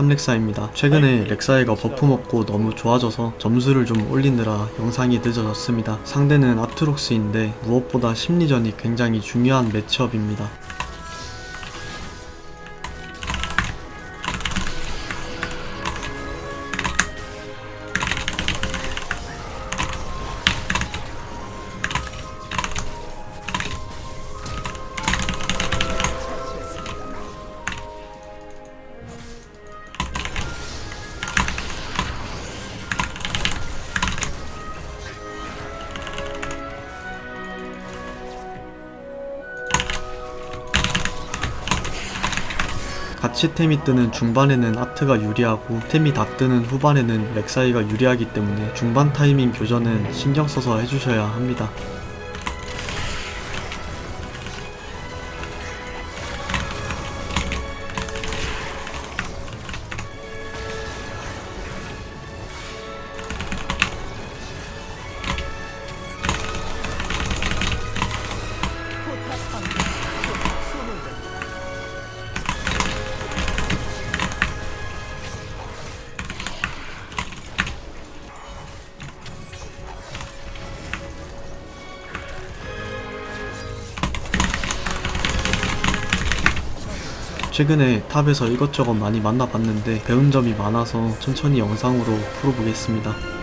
탑렉사입니다. 최근에 렉사이가 버프 먹고 너무 좋아져서 점수를 좀 올리느라 영상이 늦어졌습니다. 상대는 아트록스인데 무엇보다 심리전이 굉장히 중요한 매치업입니다. 같이 템이 뜨는 중반에는 아트가 유리하고 템이 다 뜨는 후반에는 렉사이가 유리하기 때문에 중반 타이밍 교전은 신경 써서 해주셔야 합니다. 최근에 탑에서 이것저것 많이 만나봤는데 배운 점이 많아서 천천히 영상으로 풀어보겠습니다.